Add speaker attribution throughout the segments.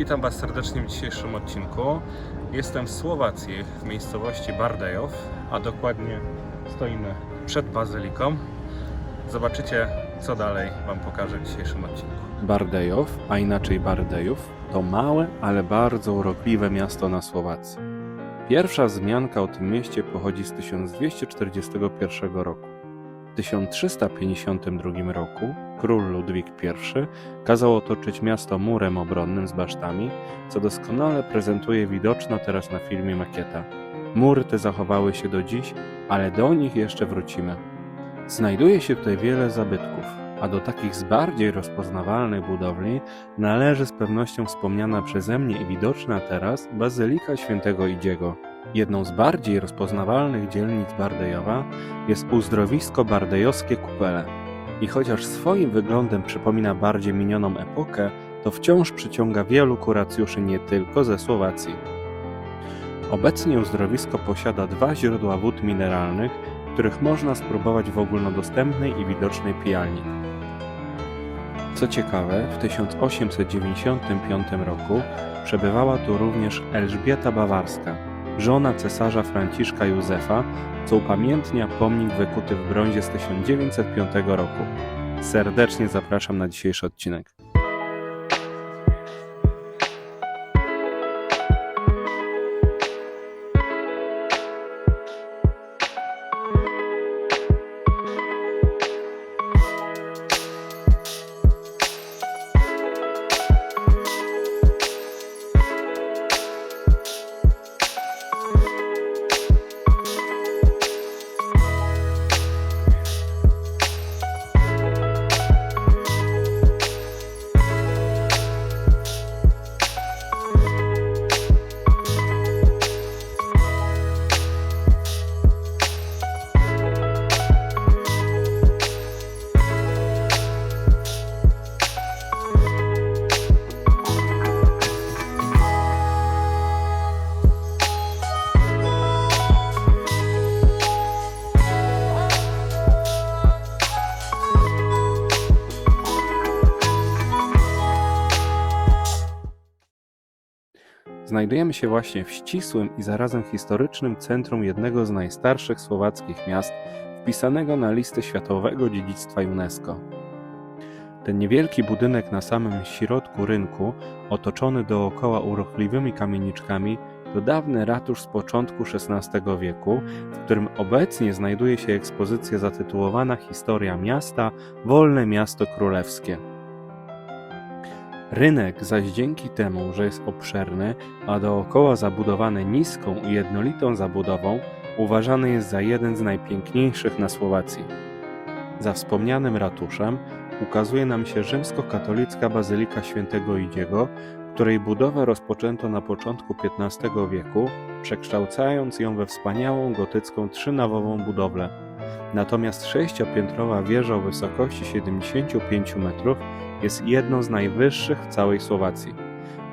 Speaker 1: Witam Was serdecznie w dzisiejszym odcinku. Jestem w Słowacji, w miejscowości Bardejów, a dokładnie stoimy przed bazyliką. Zobaczycie, co dalej Wam pokażę w dzisiejszym odcinku.
Speaker 2: Bardejów, a inaczej Bardejów, to małe, ale bardzo urokliwe miasto na Słowacji. Pierwsza wzmianka o tym mieście pochodzi z 1241 roku. W 1352 roku król Ludwik I kazał otoczyć miasto murem obronnym z basztami, co doskonale prezentuje widoczna teraz na filmie makieta. Mury te zachowały się do dziś, ale do nich jeszcze wrócimy. Znajduje się tutaj wiele zabytków, a do takich z bardziej rozpoznawalnych budowli należy z pewnością wspomniana przeze mnie i widoczna teraz Bazylika Świętego Idziego. Jedną z bardziej rozpoznawalnych dzielnic Bardejowa jest uzdrowisko bardejowskie Kupele. I chociaż swoim wyglądem przypomina bardziej minioną epokę, to wciąż przyciąga wielu kuracjuszy nie tylko ze Słowacji. Obecnie uzdrowisko posiada dwa źródła wód mineralnych, których można spróbować w ogólnodostępnej i widocznej pijalni. Co ciekawe, w 1895 roku przebywała tu również Elżbieta Bawarska, żona cesarza Franciszka Józefa, co upamiętnia pomnik wykuty w brązie z 1905 roku. Serdecznie zapraszam na dzisiejszy odcinek. Znajdujemy się właśnie w ścisłym i zarazem historycznym centrum jednego z najstarszych słowackich miast, wpisanego na listę Światowego Dziedzictwa UNESCO. Ten niewielki budynek na samym środku rynku, otoczony dookoła urokliwymi kamieniczkami, to dawny ratusz z początku XVI wieku, w którym obecnie znajduje się ekspozycja zatytułowana Historia miasta Wolne Miasto Królewskie. Rynek zaś dzięki temu, że jest obszerny, a dookoła zabudowany niską i jednolitą zabudową, uważany jest za jeden z najpiękniejszych na Słowacji. Za wspomnianym ratuszem ukazuje nam się rzymskokatolicka Bazylika Świętego Idziego, której budowę rozpoczęto na początku XV wieku, przekształcając ją we wspaniałą gotycką trzynawową budowlę. Natomiast sześciopiętrowa wieża o wysokości 75 metrów jest jedną z najwyższych w całej Słowacji.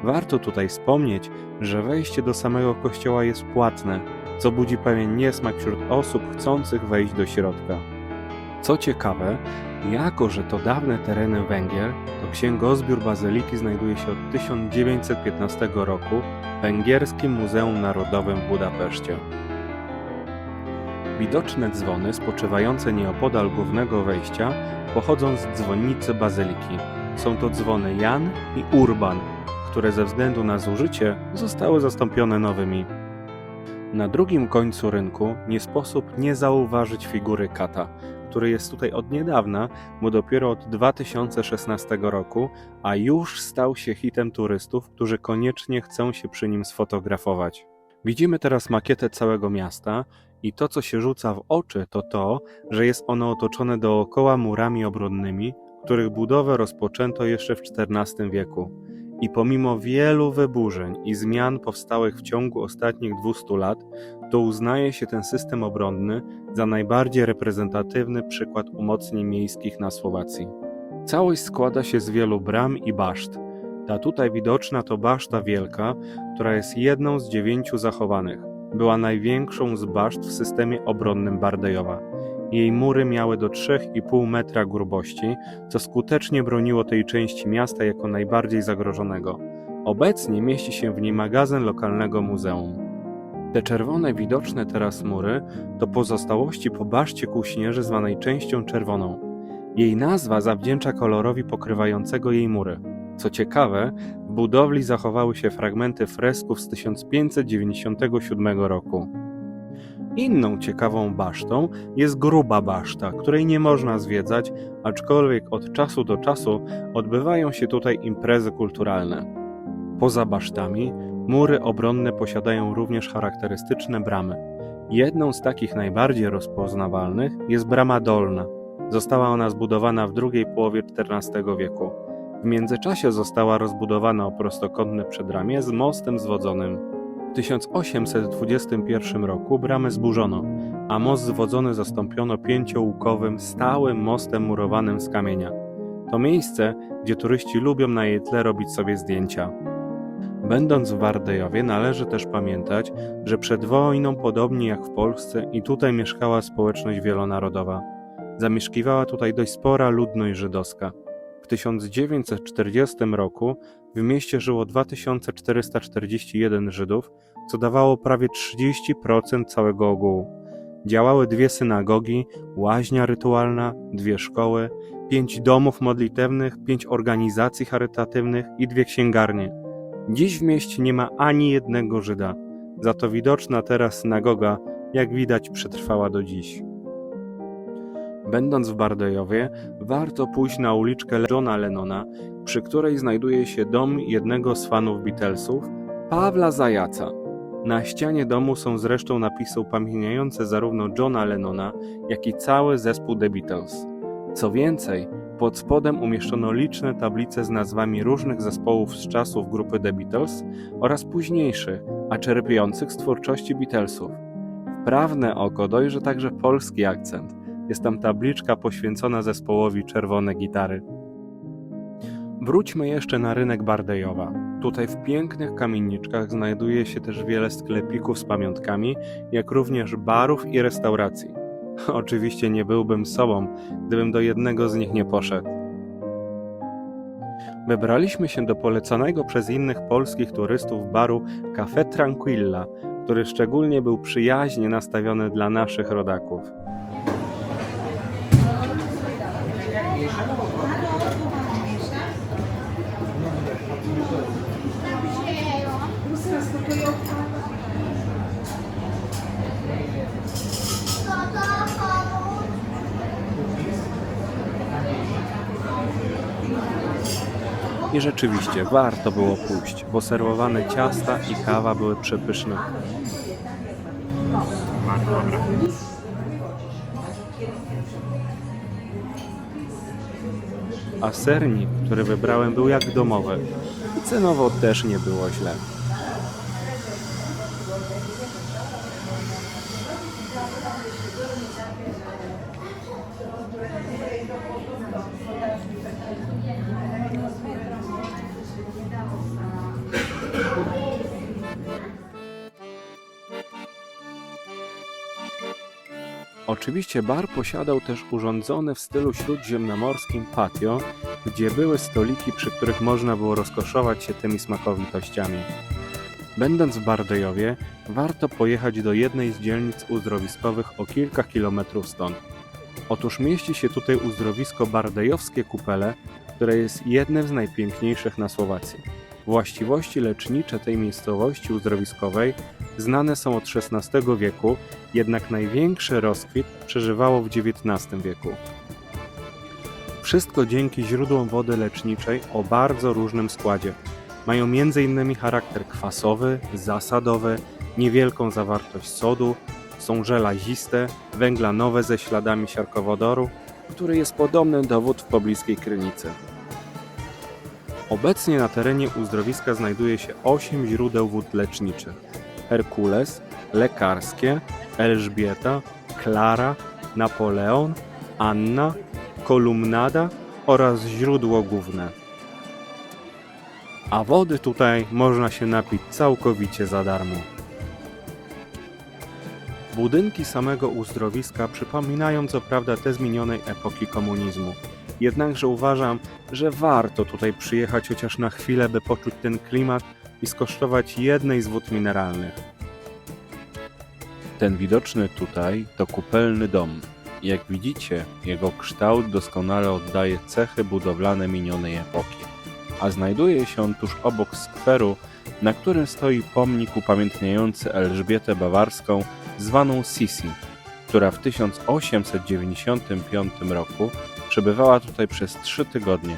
Speaker 2: Warto tutaj wspomnieć, że wejście do samego kościoła jest płatne, co budzi pewien niesmak wśród osób chcących wejść do środka. Co ciekawe, jako że to dawne tereny Węgier, to księgozbiór bazyliki znajduje się od 1915 roku w Węgierskim Muzeum Narodowym w Budapeszcie. Widoczne dzwony spoczywające nieopodal głównego wejścia pochodzą z dzwonnicy bazyliki. Są to dzwony Jan i Urban, które ze względu na zużycie zostały zastąpione nowymi. Na drugim końcu rynku nie sposób nie zauważyć figury kata, który jest tutaj od niedawna, bo dopiero od 2016 roku, a już stał się hitem turystów, którzy koniecznie chcą się przy nim sfotografować. Widzimy teraz makietę całego miasta i to, co się rzuca w oczy, to to, że jest ono otoczone dookoła murami obronnymi, których budowę rozpoczęto jeszcze w XIV wieku. I pomimo wielu wyburzeń i zmian powstałych w ciągu ostatnich 200 lat, to uznaje się ten system obronny za najbardziej reprezentatywny przykład umocnień miejskich na Słowacji. Całość składa się z wielu bram i baszt. Ta tutaj widoczna to baszta wielka, która jest jedną z dziewięciu zachowanych. Była największą z baszt w systemie obronnym Bardejowa. Jej mury miały do 3,5 metra grubości, co skutecznie broniło tej części miasta jako najbardziej zagrożonego. Obecnie mieści się w niej magazyn lokalnego muzeum. Te czerwone widoczne teraz mury to pozostałości po baszcie Kuśnierzy zwanej częścią czerwoną. Jej nazwa zawdzięcza kolorowi pokrywającego jej mury. Co ciekawe, w budowli zachowały się fragmenty fresków z 1597 roku. Inną ciekawą basztą jest Gruba Baszta, której nie można zwiedzać, aczkolwiek od czasu do czasu odbywają się tutaj imprezy kulturalne. Poza basztami, mury obronne posiadają również charakterystyczne bramy. Jedną z takich najbardziej rozpoznawalnych jest Brama Dolna. Została ona zbudowana w drugiej połowie XIV wieku. W międzyczasie została rozbudowana o prostokątne przedramię z mostem zwodzonym. W 1821 roku bramę zburzono, a most zwodzony zastąpiono pięciołukowym, stałym mostem murowanym z kamienia. To miejsce, gdzie turyści lubią na jej tle robić sobie zdjęcia. Będąc w Bardejowie należy też pamiętać, że przed wojną, podobnie jak w Polsce, i tutaj mieszkała społeczność wielonarodowa. Zamieszkiwała tutaj dość spora ludność żydowska. W 1940 roku w mieście żyło 2441 Żydów, co dawało prawie 30% całego ogółu. Działały dwie synagogi, łaźnia rytualna, dwie szkoły, pięć domów modlitewnych, pięć organizacji charytatywnych i dwie księgarnie. Dziś w mieście nie ma ani jednego Żyda, za to widoczna teraz synagoga, jak widać, przetrwała do dziś. Będąc w Bardejowie, warto pójść na uliczkę Johna Lennona, przy której znajduje się dom jednego z fanów Beatlesów, Pawla Zajaca. Na ścianie domu są zresztą napisy upamiętniające zarówno Johna Lennona, jak i cały zespół The Beatles. Co więcej, pod spodem umieszczono liczne tablice z nazwami różnych zespołów z czasów grupy The Beatles oraz późniejszych, a czerpiących z twórczości Beatlesów. Wprawne oko dojrzy także polski akcent. Jest tam tabliczka poświęcona zespołowi Czerwone Gitary. Wróćmy jeszcze na rynek Bardejowa. Tutaj w pięknych kamieniczkach znajduje się też wiele sklepików z pamiątkami, jak również barów i restauracji. Oczywiście nie byłbym sobą, gdybym do jednego z nich nie poszedł. Wybraliśmy się do polecanego przez innych polskich turystów baru Café Tranquilla, który szczególnie był przyjaźnie nastawiony dla naszych rodaków. I rzeczywiście warto było pójść, bo serwowane ciasta i kawa były przepyszne.
Speaker 1: Bardzo dobre.
Speaker 2: A sernik, który wybrałem, był jak domowy. Cenowo też nie było źle. Oczywiście bar posiadał też urządzone w stylu śródziemnomorskim patio, gdzie były stoliki, przy których można było rozkoszować się tymi smakowitościami. Będąc w Bardejowie, warto pojechać do jednej z dzielnic uzdrowiskowych o kilka kilometrów stąd. Otóż mieści się tutaj uzdrowisko Bardejowskie Kupele, które jest jednym z najpiękniejszych na Słowacji. Właściwości lecznicze tej miejscowości uzdrowiskowej znane są od XVI wieku, jednak największy rozkwit przeżywało w XIX wieku. Wszystko dzięki źródłom wody leczniczej o bardzo różnym składzie. Mają m.in. charakter kwasowy, zasadowy, niewielką zawartość sodu, są żelaziste, węglanowe ze śladami siarkowodoru, który jest podobny do wód w pobliskiej krynicy. Obecnie na terenie uzdrowiska znajduje się 8 źródeł wód leczniczych. Herkules, lekarskie, Elżbieta, Klara, Napoleon, Anna, Kolumnada oraz źródło główne. A wody tutaj można się napić całkowicie za darmo. Budynki samego uzdrowiska przypominają co prawda te z minionej epoki komunizmu. Jednakże uważam, że warto tutaj przyjechać chociaż na chwilę, by poczuć ten klimat i skosztować jednej z wód mineralnych. Ten widoczny tutaj to kupelny dom. Jak widzicie, jego kształt doskonale oddaje cechy budowlane minionej epoki, a znajduje się on tuż obok skweru, na którym stoi pomnik upamiętniający Elżbietę Bawarską, zwaną Sisi, która w 1895 roku przebywała tutaj przez trzy tygodnie.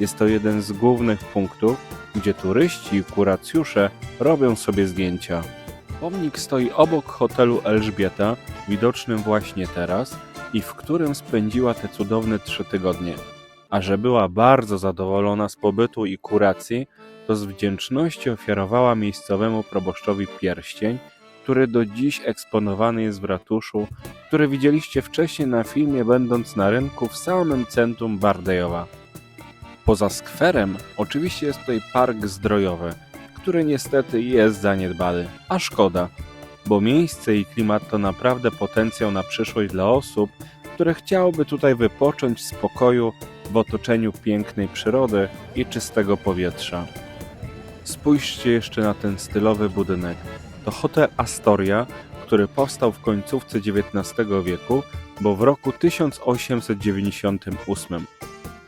Speaker 2: Jest to jeden z głównych punktów, gdzie turyści i kuracjusze robią sobie zdjęcia. Pomnik stoi obok hotelu Elżbieta, widocznym właśnie teraz, i w którym spędziła te cudowne trzy tygodnie. A że była bardzo zadowolona z pobytu i kuracji, to z wdzięczności ofiarowała miejscowemu proboszczowi pierścień, który do dziś eksponowany jest w ratuszu, który widzieliście wcześniej na filmie, będąc na rynku w samym centrum Bardejowa. Poza skwerem oczywiście jest tutaj park zdrojowy, który niestety jest zaniedbany, a szkoda, bo miejsce i klimat to naprawdę potencjał na przyszłość dla osób, które chciałyby tutaj wypocząć w spokoju w otoczeniu pięknej przyrody i czystego powietrza. Spójrzcie jeszcze na ten stylowy budynek. To hotel Astoria, który powstał w końcówce XIX wieku, bo w roku 1898.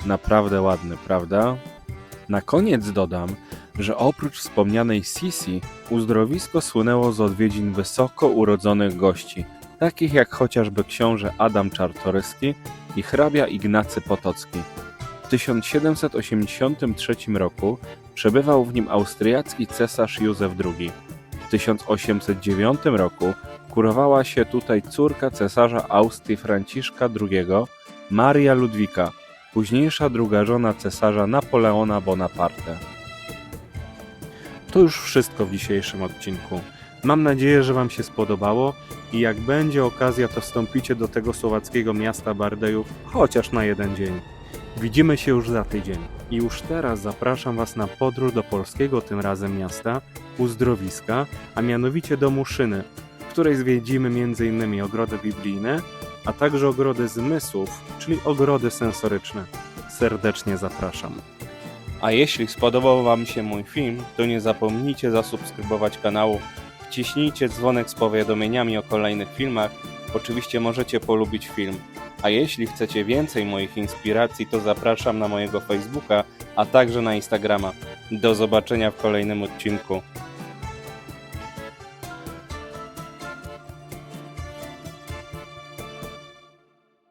Speaker 2: Naprawdę ładny, prawda? Na koniec dodam, że oprócz wspomnianej Sisi, uzdrowisko słynęło z odwiedzin wysoko urodzonych gości, takich jak chociażby książę Adam Czartoryski i hrabia Ignacy Potocki. W 1783 roku przebywał w nim austriacki cesarz Józef II. W 1809 roku kurowała się tutaj córka cesarza Austrii Franciszka II, Maria Ludwika, późniejsza druga żona cesarza Napoleona Bonaparte. To już wszystko w dzisiejszym odcinku. Mam nadzieję, że Wam się spodobało i jak będzie okazja, to wstąpicie do tego słowackiego miasta Bardejów chociaż na jeden dzień. Widzimy się już za tydzień i już teraz zapraszam Was na podróż do polskiego tym razem miasta, uzdrowiska, a mianowicie do Muszyny, w której zwiedzimy m.in. ogrody biblijne, a także ogrody zmysłów, czyli ogrody sensoryczne. Serdecznie zapraszam. A jeśli spodobał Wam się mój film, to nie zapomnijcie zasubskrybować kanału, wciśnijcie dzwonek z powiadomieniami o kolejnych filmach, oczywiście możecie polubić film. A jeśli chcecie więcej moich inspiracji, to zapraszam na mojego Facebooka, a także na Instagrama. Do zobaczenia w kolejnym odcinku.